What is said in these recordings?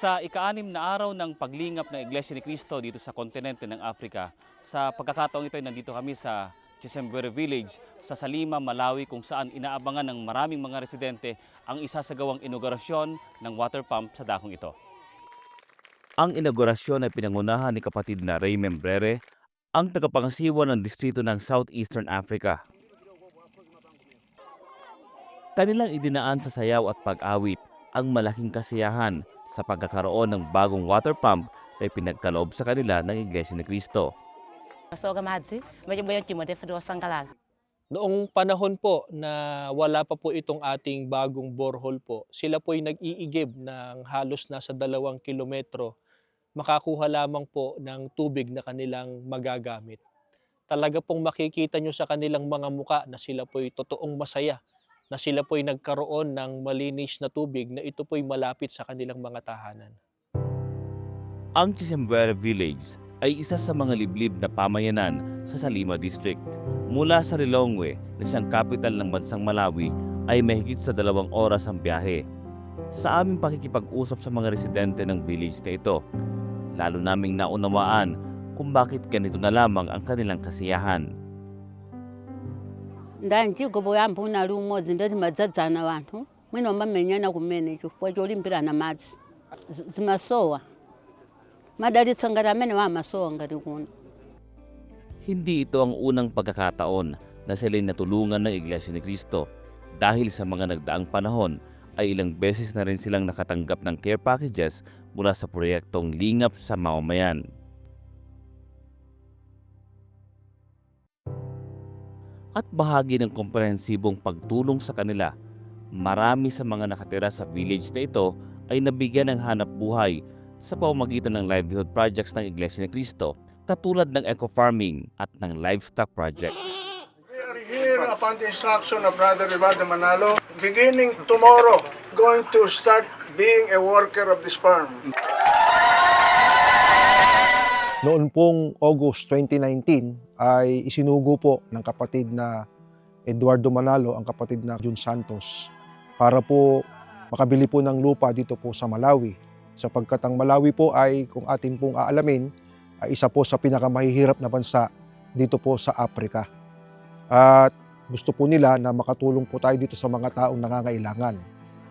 Sa ikaanim na araw ng paglingap ng Iglesia ni Cristo dito sa kontinente ng Afrika, sa pagkakataong ito ay nandito kami sa Chisembuere Village sa Salima, Malawi kung saan inaabangan ng maraming mga residente ang isasagawang inaugurasyon ng water pump sa dakong ito. Ang inaugurasyon ay pinangunahan ni kapatid na Ray Membrere, ang tagapangasiwa ng distrito ng Southeastern Africa. Kanilang idinaan sa sayaw at pag-awit ang malaking kasiyahan sa pagkakaroon ng bagong water pump na pinagkaloob sa kanila ng Iglesia ni Cristo. Noong panahon po na wala pa po itong ating bagong borehole po, sila po ay nag-iigib ng halos nasa dalawang kilometro makakuha lamang po ng tubig na kanilang magagamit. Talaga pong makikita nyo sa kanilang mga muka na sila po ay totoong masaya, na sila po ay nagkaroon ng malinis na tubig na ito po ay malapit sa kanilang mga tahanan. Ang Chisembuere Village ay isa sa mga liblib na pamayanan sa Salima District. Mula sa Lilongwe na siyang capital ng bansang Malawi ay mahigit sa dalawang oras ang biyahe. Sa aming pakikipag-usap sa mga residente ng village na ito, lalo naming naunawaan kung bakit ganito na lamang ang kanilang kasiyahan. Ndanji gobo yambo na lumodzi ndoti madzadzana vanthu mwina umamenyana kumene chifukwa cholimbirana madzi zimasowa madalitso ngati amene wamasowa ngati kuno Hindi ito ang unang pagkakataon na sila'y natulungan ng Iglesia ni Cristo. Dahil sa mga nagdaang panahon ay ilang beses na rin silang nakatanggap ng care packages mula sa proyektong Lingap sa Mamamayan. At bahagi ng komprehensibong pagtulong sa kanila, marami sa mga nakatira sa village na ito ay nabigyan ng hanap buhay sa pamamagitan ng livelihood projects ng Iglesia ni Cristo katulad ng eco-farming at ng livestock project. We are here upon the instruction of Brother Rivaldo Manalo, beginning tomorrow, going to start being a worker of this farm. Noon pong August 2019 ay isinugo po ng kapatid na Eduardo Manalo ang kapatid na Jun Santos para po makabili po ng lupa dito po sa Malawi. Sapagkat ang Malawi po ay kung atin pong aalamin ay isa po sa pinakamahihirap na bansa dito po sa Afrika. At gusto po nila na makatulong po tayo dito sa mga taong nangangailangan.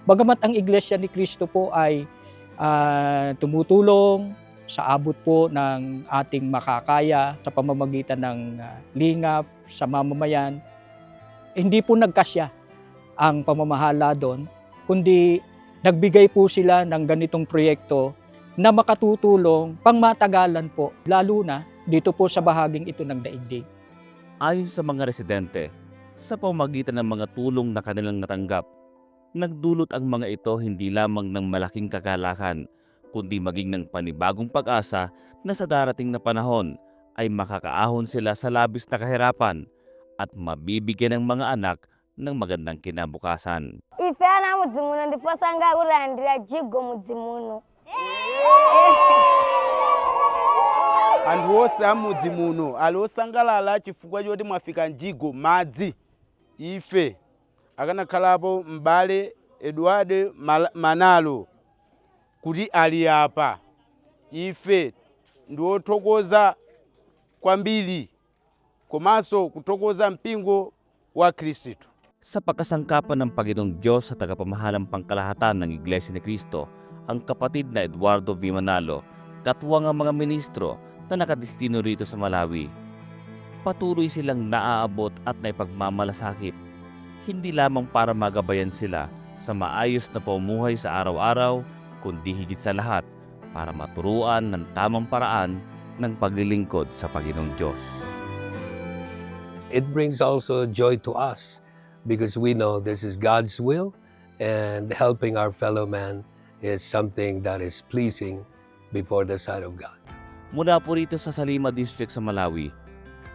Bagamat ang Iglesia ni Cristo po ay ah, tumutulong sa abot po ng ating makakaya sa pamamagitan ng ah, lingap sa mamamayan, hindi po nagkasya ang pamamahala doon, kundi nagbigay po sila ng ganitong proyekto na makatutulong pangmatagalan po, lalo na dito po sa bahaging ito ng daigdig. Ayon sa mga residente, sa pamamagitan ng mga tulong na kanilang natanggap, nagdulot ang mga ito hindi lamang ng malaking kagalakan, kundi maging ng panibagong pag-asa na sa darating na panahon ay makakaahon sila sa labis na kahirapan at mabibigyan ng mga anak ng magandang kinabukasan. ife ana mudzimuno ndiposa ngakulandira jigo mudzimuno anthu onse amudzi muno ali osangalala chifukwa choti mwafika njigo madzi. Ife akanakhalapo m'bale eduardo manalo kuti ali apa ife ndi othokoza kwambiri komanso kuthokoza mpingo wa khristu Sa pagkasangkapan ng Panginoong Diyos sa tagapamahalang pangkalahatan ng Iglesia ni Cristo, ang kapatid na Eduardo V. Manalo, katuwang ang mga ministro na nakadestino rito sa Malawi. Patuloy silang naaabot at naipagmamalasakit, hindi lamang para magabayan sila sa maayos na pamumuhay sa araw-araw, kundi higit sa lahat para maturuan ng tamang paraan ng paglilingkod sa Panginoong Diyos. it brings also joy to us because we know this is God's will and helping our fellow man is something that is pleasing before the sight of God. Mula po rito sa Salima District sa Malawi,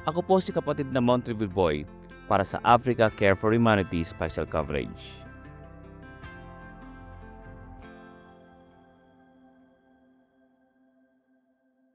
ako po si kapatid na Montreville Boy para sa Africa Care for Humanity Special Coverage.